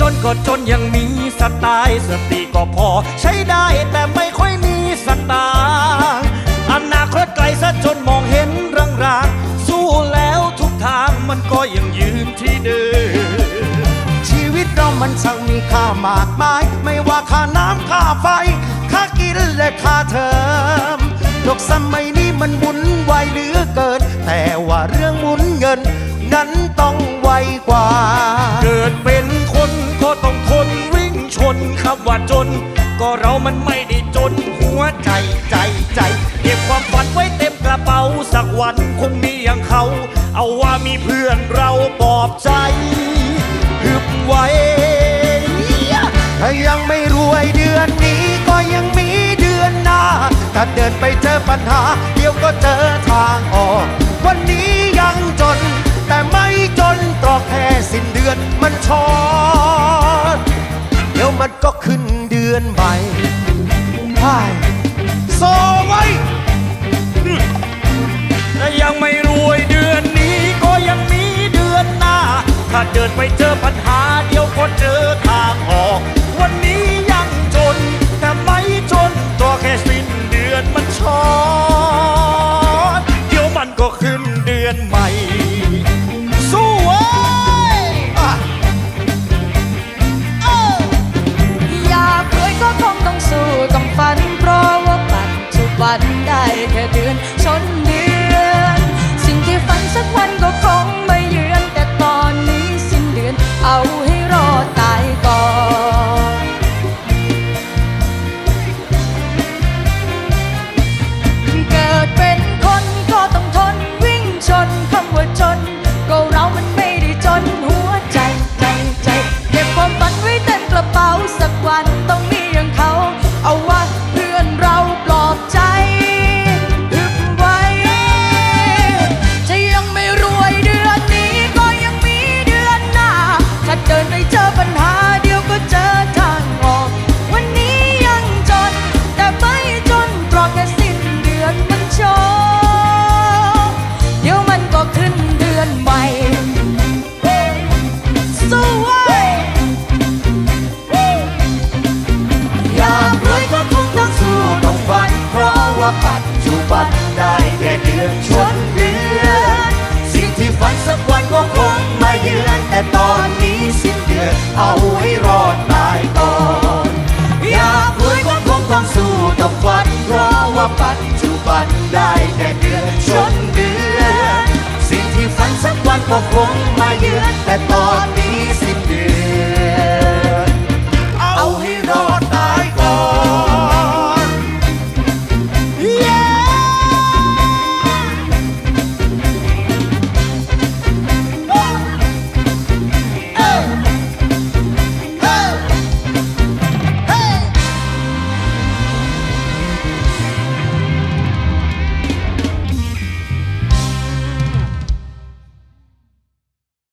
จนก็จนยังมีสไตล์สติก็พอ ใช้ได้แต่ไม่ค่อยมีสตางค์อนาคตไกลซะจนมองเห็นรางๆสู้แล้วทุกทางมันก็ยังยืนที่เดิมชีวิตเรามันช่างมีค่ามากมาย ไม่ว่าค่าน้ำค่าไฟ ค่ากินและค่าเทอมโลกสมัยนี้มันหมุนไวเหลือเกิน แต่ว่าเรื่องหมุนเงิน นั้นต้องไว มันไม่ได้จนหัวใจใจใจ เก็บความฝันไว้เต็มกระเป๋าสักวันคงมีอย่างเขา เอาว่ามีเพื่อนเราปลอบใจฮึบไว้ ถ้ายังไม่รวยเดือนนี้ก็ยังมีเดือนหน้า ถ้าเดินไปเจอปัญหา เดี๋ยวก็เจอทางออก วันนี้ เดินไปเจอปัญหาเดียวก็เจอทางออก วันนี้ยังจน แต่ไม่จนตัวแค่สิ้นเดือนมันชอตเดี๋ยวมันก็ขึ้นเดือนใหม่ สู้เว้ยอยากรวยก็คงต้องสู้ต้องฝัน เพราะว่าปัจจุบันได้แค่เดือน เดือนชนเดือน สิ่งที่ฝันสักวันก็คงมาเยือน แต่ตอนนี้สิ้นเดือนเอาให้รอดตายก่อนอยากรวยก็คงต้องสู้ต้องฝันเพราะว่าปัจจุบันได้แค่เดือนชนเดือน สิ่งที่ฝันสักวันก็คงมาเยือนแต่ตอนนี้